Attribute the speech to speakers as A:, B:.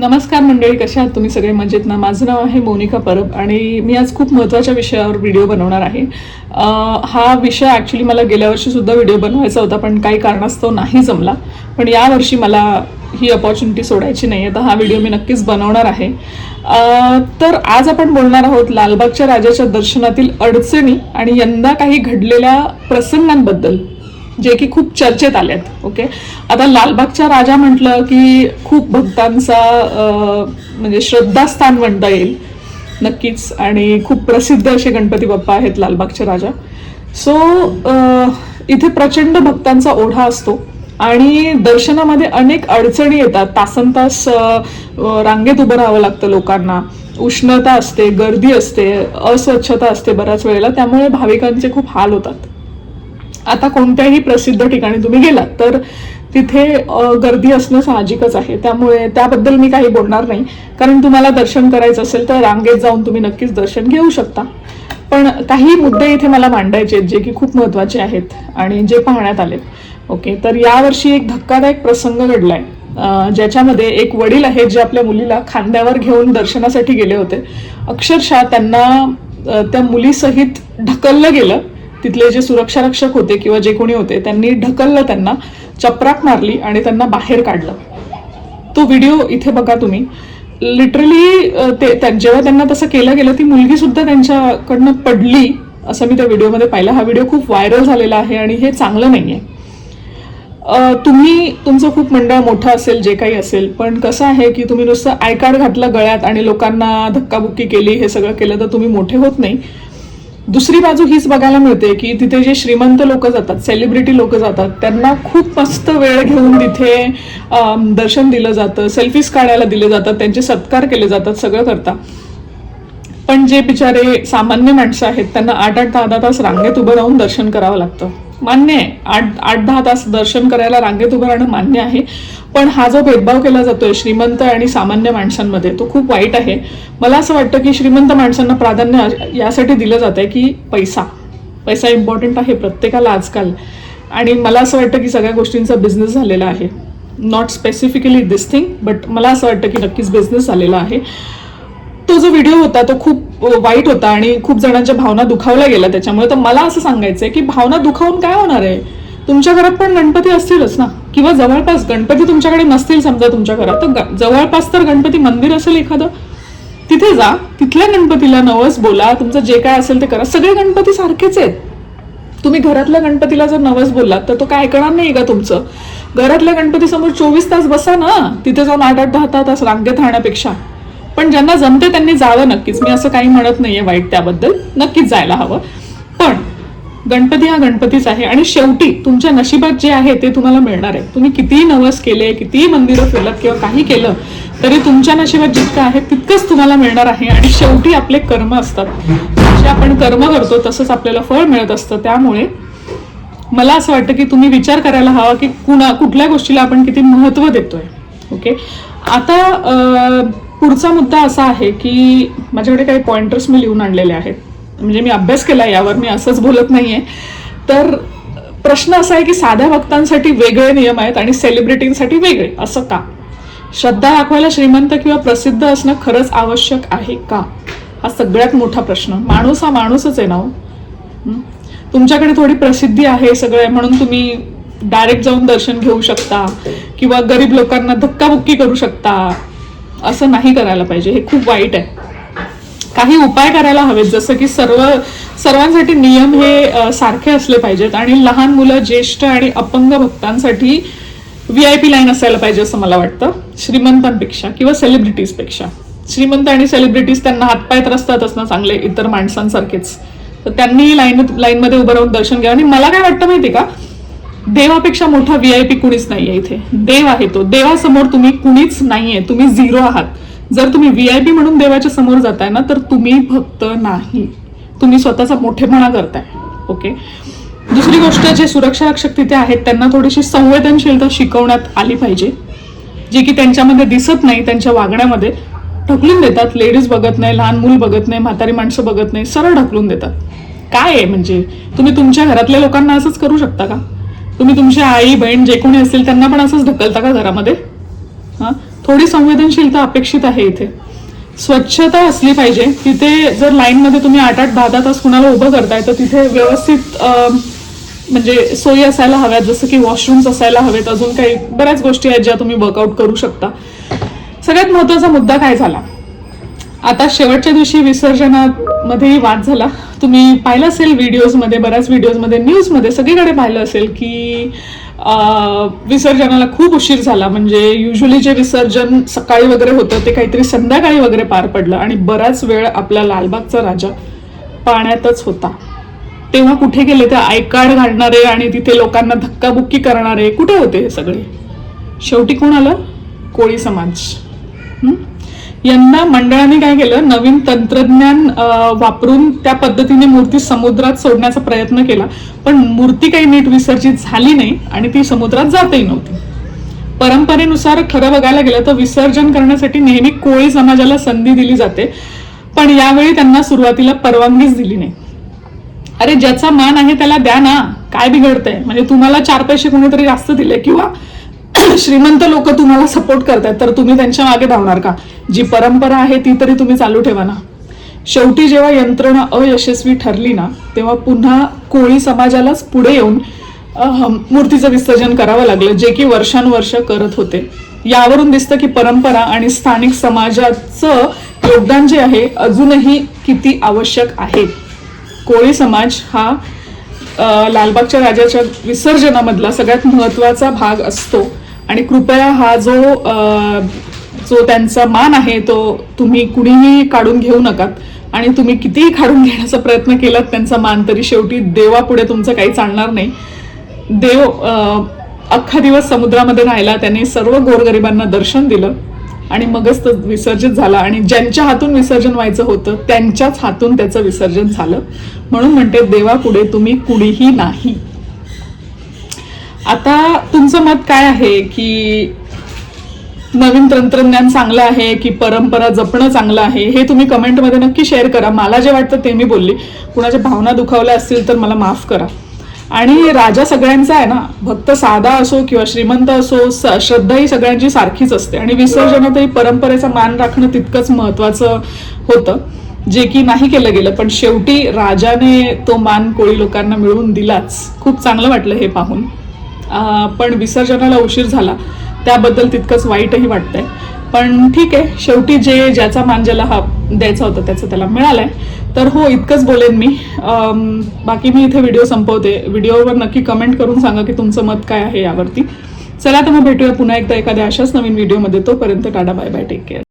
A: नमस्कार मंडळी कशा आहात तुम्ही? सगळे मजेत ना? माझं नाव आहे मोनिका परब आणि मी आज खूप महत्त्वाच्या विषयावर व्हिडिओ बनवणार आहे. हा विषय ॲक्च्युली मला गेल्या वर्षीसुद्धा व्हिडिओ बनवायचा होता पण काही कारणास्तव नाही जमला. पण यावर्षी मला ही अपॉर्च्युनिटी सोडायची नाही आहे तर हा व्हिडिओ मी नक्कीच बनवणार आहे. तर आज आपण बोलणार आहोत लालबागच्या राजाच्या दर्शनातील अडचणी आणि यंदा काही घडलेल्या प्रसंगांबद्दल. जे की खूप चर्चेत आलेत ओके आता लालबागचा राजा म्हटलं की खूप भक्तांचा म्हणजे श्रद्धास्थान म्हणता येईल नक्कीच. आणि खूप प्रसिद्ध असे गणपती बाप्पा आहेत लालबागचे राजा. सो इथे प्रचंड भक्तांचा ओढा असतो. आणि दर्शनामध्ये अनेक अडचणी येतात. तासन तास रांगेत उभं राहावं लागतं लोकांना. उष्णता असते गर्दी असते अस्वच्छता असते बऱ्याच वेळेला. त्यामुळे भाविकांचे खूप हाल होतात. आता कोणत्याही प्रसिद्ध ठिकाणी तुम्ही गेलात तर तिथे गर्दी असणं साहजिकच आहे. त्यामुळे त्याबद्दल मी काही बोलणार नाही. कारण तुम्हाला दर्शन करायचं असेल तर रांगेत जाऊन तुम्ही नक्कीच दर्शन घेऊ शकता. पण काही मुद्दे इथे मला मांडायचे आहेत जे की खूप महत्त्वाचे आहेत आणि जे पाहण्यात आलेत. ओके तर यावर्षी एक धक्कादायक प्रसंग घडलाय. आहे ज्याच्यामध्ये एक वडील आहेत जे आपल्या मुलीला खांद्यावर घेऊन दर्शनासाठी गेले होते. अक्षरशः त्यांना त्या मुलीसहित ढकललं गेलं. तिथले जे सुरक्षा रक्षक होते किंवा जे कोणी होते त्यांनी ढकललं त्यांना चपराक मारली आणि त्यांना बाहेर काढलं. तो व्हिडिओ इथे बघा तुम्ही. लिटरली ते त्या- जेव्हा त्यांना तसं केलं गेलं ती मुलगी सुद्धा त्यांच्याकडनं पडली असं मी त्या व्हिडिओमध्ये पाहिलं. हा व्हिडिओ खूप व्हायरल झालेला आहे आणि हे चांगलं नाही आहे तुम्ही तुमचं खूप मंडळ मोठं असेल जे काही असेल पण कसं आहे की तुम्ही नुसतं आयकार्ड घातलं गळ्यात आणि लोकांना धक्काबुक्की केली हे सगळं केलं तर तुम्ही मोठे होत नाही. दुसरी बाजू हीच बघायला मिळते की तिथे जे श्रीमंत लोक जातात सेलिब्रिटी लोक जातात त्यांना खूप मस्त वेळ घेऊन तिथे दर्शन दिलं जातं सेल्फीज काढायला दिले जातात त्यांचे सत्कार केले जातात सगळं करता. पण जे बिचारे सामान्य माणसं आहेत त्यांना आठ आठ दहा दहा तास रांगेत उभं राहून दर्शन करावं लागतं. मान्य आहे. आठ आठ दहा तास दर्शन करायला रांगेत उभं राहणं मान्य आहे. पण हा जो भेदभाव केला जातोय श्रीमंत आणि सामान्य माणसांमध्ये तो खूप वाईट आहे. मला असं वाटतं की श्रीमंत माणसांना प्राधान्य यासाठी दिलं जात आहे की पैसा. पैसा इम्पॉर्टंट आहे प्रत्येकाला आजकाल. आणि मला असं वाटतं की सगळ्या गोष्टींचा बिझनेस झालेला आहे. Not specifically this thing but मला असं वाटतं की नक्कीच बिझनेस झालेला आहे. तो जो व्हिडिओ होता तो खूप वाईट होता आणि खूप जणांच्या भावना दुखावल्या गेल्या त्याच्यामुळे. तर मला असं सांगायचंय की भावना दुखावून काय होणार आहे? तुमच्या घरात पण गणपती असतीलच ना? किंवा जवळपास गणपती तुमच्याकडे नसतील समजा तुमच्या घरात. तर जवळपास तर गणपती मंदिर असेल एखादं. तिथे जा. तिथल्या गणपतीला नवस बोला. तुमचं जे काय असेल ते करा. सगळे गणपती सारखेच आहेत. तुम्ही घरातल्या गणपतीला जर नवस बोललात तर तो काय ऐकणार नाही का तुमचं? घरातल्या गणपती समोर चोवीस तास बसा ना. तिथे जाऊन आठ आठ दहा दहा तास रांगेत राहण्यापेक्षा. पण ज्यांना जमते त्यांनी जावं नक्कीच. मी असं काही म्हणत नाहीये वाईट त्याबद्दल. नक्कीच जायला हवं. पण गणपती हा गणपतीच आहे आणि शेवटी तुमच्या नशिबात जे आहे ते तुम्हाला मिळणार आहे. तुम्ही कितीही नवस केले कितीही मंदिरं फिरलात किंवा काही केलं तरी तुमच्या नशिबात जितकं आहे तितकंच तुम्हाला मिळणार आहे आणि शेवटी आपले कर्म असतात. जे आपण कर्म करतो तसंच आपल्याला फळ मिळत असतं. त्यामुळे मला असं वाटतं की तुम्ही विचार करायला हवा की कुणा कुठल्या गोष्टीला आपण किती महत्त्व देतोय. ओके? आता पुढचा मुद्दा असा आहे की माझ्याकडे काही पॉइंटर्स मी लिहून आणलेले आहेत. म्हणजे मी अभ्यास केला यावर मी असंच बोलत नाही आहे तर प्रश्न असा आहे की साध्या भक्तांसाठी वेगळे नियम आहेत आणि सेलिब्रिटींसाठी वेगळे असं का? श्रद्धा दाखवायला श्रीमंत किंवा प्रसिद्ध असणं खरंच आवश्यक आहे का? हा सगळ्यात मोठा प्रश्न. माणूस हा माणूसच आहे ना हो. तुमच्याकडे थोडी प्रसिद्धी आहे सगळं आहे म्हणून तुम्ही डायरेक्ट जाऊन दर्शन घेऊ शकता किंवा गरीब लोकांना धक्काबुक्की करू शकता. असं नाही करायला पाहिजे. हे खूप वाईट आहे. काही उपाय करायला हवेत. जसं की सर्व सर्वांसाठी नियम हे सारखे असले पाहिजेत आणि लहान मुलं ज्येष्ठ आणि अपंग भक्तांसाठी व्ही आय पी लाईन असायला पाहिजे असं मला वाटतं. श्रीमंतांपेक्षा किंवा सेलिब्रिटीजपेक्षा श्रीमंत आणि सेलिब्रिटीज त्यांना हातपाय तर असतातच ना चांगले इतर माणसांसारखेच. तर त्यांनी लाईन लाईनमध्ये उभं राहून दर्शन घ्यावं. आणि मला काय वाटतं माहिती का? देवापेक्षा मोठा व्ही आय पी कुणीच नाहीये इथे. देव आहे तो. देवासमोर तुम्ही कुणीच नाहीये. तुम्ही झिरो आहात. जर तुम्ही व्ही आय पी म्हणून देवाच्या समोर जाताय ना तर तुम्ही भक्त नाही. तुम्ही स्वतःचा मोठेपणा करताय. ओके दुसरी गोष्ट जे सुरक्षा रक्षक तिथे आहेत त्यांना थोडीशी संवेदनशीलता शिकवण्यात आली पाहिजे. जी की त्यांच्यामध्ये दिसत नाही त्यांच्या वागण्यामध्ये. ढकलून देतात. लेडीज बघत नाही लहान मूल बघत नाही म्हातारी माणसं बघत नाही सरळ ढकलून देतात. काय आहे म्हणजे? तुम्ही तुमच्या घरातल्या लोकांना असंच करू शकता का? तुम्ही तुमची आई बहीण जे कोणी असेल त्यांना पण असंच ढकलता का घरामध्ये? हां? थोडी संवेदनशीलता अपेक्षित आहे इथे. स्वच्छता असली पाहिजे. तिथे जर लाईनमध्ये तुम्ही आठ आठ दहा दहा तास कुणाला उभं करताय तर तिथे व्यवस्थित म्हणजे सोयी असायला हव्यात जसं की वॉशरूम्स असायला हवेत. अजून काही बऱ्याच गोष्टी आहेत ज्या तुम्ही वर्कआउट करू शकता. सगळ्यात महत्त्वाचा मुद्दा काय झाला? आता शेवटच्या दिवशी विसर्जनामध्येही वाद झाला. तुम्ही पाहिलं असेल व्हिडिओजमध्ये बऱ्याच व्हिडिओजमध्ये न्यूजमध्ये सगळीकडे पाहिलं असेल की विसर्जनाला खूप उशीर झाला. म्हणजे युजली जे विसर्जन सकाळी वगैरे होतं ते काहीतरी संध्याकाळी वगैरे पार पडलं आणि बराच वेळ आपला लालबागचा राजा पाण्यातच होता. तेव्हा कुठे गेले ते आय कार्ड घालणारे आणि तिथे लोकांना धक्काबुक्की करणारे? कुठे होते हे सगळे? शेवटी कोण आलं? कोळी समाज. यंदा मंडळाने काय केलं? नवीन तंत्रज्ञान वापरून त्या पद्धतीने मूर्ती समुद्रात सोडण्याचा प्रयत्न केला. पण मूर्ती काही नीट विसर्जित झाली नाही आणि ती समुद्रात जातही नव्हती. परंपरेनुसार खरं बघायला गेलं तर विसर्जन करण्यासाठी नेहमी कोळी समाजाला संधी दिली जाते पण यावेळी त्यांना सुरुवातीला परवानगीच दिली नाही. अरे ज्याचा मान आहे त्याला द्या ना काय बिघडतंय? म्हणजे तुम्हाला चार पैसे कोणीतरी जास्त दिले किंवा श्रीमंत लोक तुम्हाला सपोर्ट करतात तर तुम्ही त्यांच्या मागे धावणार का? जी परंपरा आहे ती तरी तुम्ही चालू ठेवा ना. शेवटी जेव्हा यंत्रणा अयशस्वी ठरली ना तेव्हा पुन्हा कोळी समाजालाच पुढे येऊन मूर्तीचं विसर्जन करावं लागलं जे की वर्षानुवर्ष करत होते. यावरून दिसतं की परंपरा आणि स्थानिक समाजाचं योगदान जे आहे अजूनही किती आवश्यक आहे. कोळी समाज हा लालबागच्या राजाच्या विसर्जनामधला सगळ्यात महत्त्वाचा भाग असतो. आणि कृपया हा जो जो त्यांचा मान आहे तो तुम्ही कुणीही काढून घेऊ नकात. आणि तुम्ही कितीही काढून घेण्याचा प्रयत्न केलात त्यांचा मान तरी शेवटी देवापुढे तुमचं काही चालणार नाही. देव अख्खा दिवस समुद्रामध्ये राहिला त्याने सर्व गोरगरिबांना दर्शन दिलं आणि मगच तो विसर्जित झाला. आणि ज्यांच्या हातून विसर्जन व्हायचं होतं त्यांच्याच हातून त्याचं विसर्जन झालं. म्हणून म्हणते देवापुढे तुम्ही कुणीही नाही. आता तुमचं मत काय आहे की नवीन तंत्रज्ञान चांगलं आहे की परंपरा जपणं चांगलं आहे हे तुम्ही कमेंटमध्ये नक्की शेअर करा. मला जे वाटतं ते मी बोलली. कुणाच्या भावना दुखावल्या असतील तर मला माफ करा. आणि राजा सगळ्यांचा आहे ना भक्त साधा असो किंवा श्रीमंत असो श्रद्धा ही सगळ्यांची सारखीच असते. आणि विसर्जनातही परंपरेचा मान राखणं तितकंच महत्वाचं होतं जे की नाही केलं गेलं. पण शेवटी राजाने तो मान कोळी लोकांना मिळवून दिलाच. खूप चांगलं वाटलं हे पाहून. पण विसर्जनाला उशीर झाला. त्याबद्दल तितकंच वाईटही वाटतंय. पण ठीक आहे शेवटी जे ज्याचा मान ज्याला हा द्यायचा होता त्याचं त्याला मिळालंय. तर हो इतकंच बोलेन मी. बाकी मी इथे व्हिडिओ संपवते. व्हिडिओवर नक्की कमेंट करून सांगा की तुमचं मत काय आहे यावरती. चला तर मग भेटूया पुन्हा एकदा एखाद्या अशाच नवीन व्हिडिओमध्ये. तोपर्यंत tata bye bye take care